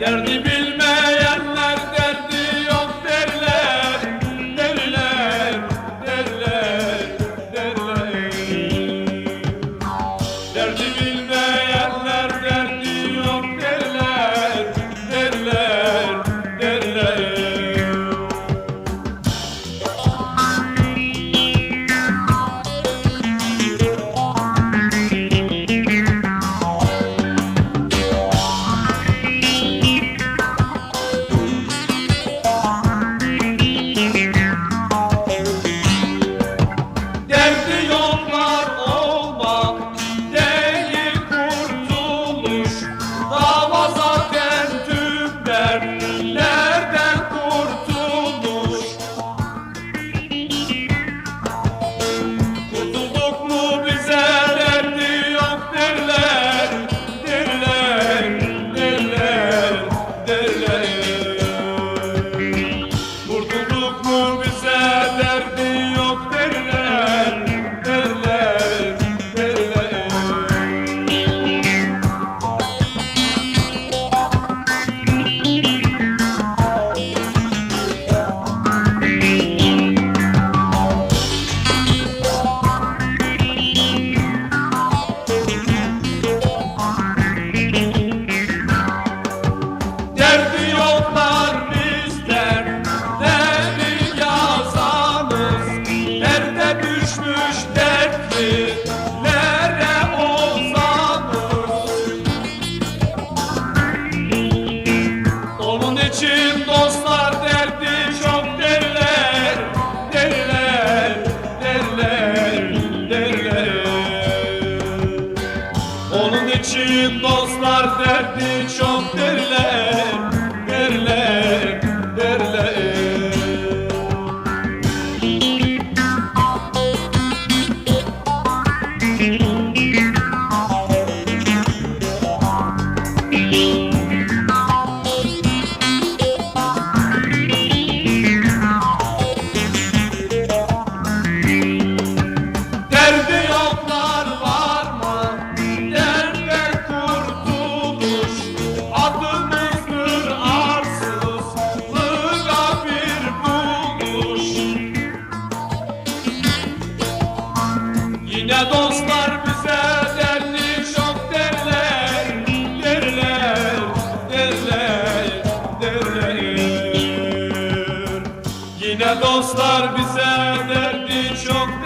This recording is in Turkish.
Derdi bir derdi çok derler. Yine dostlar bize derli çok derler, derler, derler, derler. Yine dostlar bize derdi çok derler.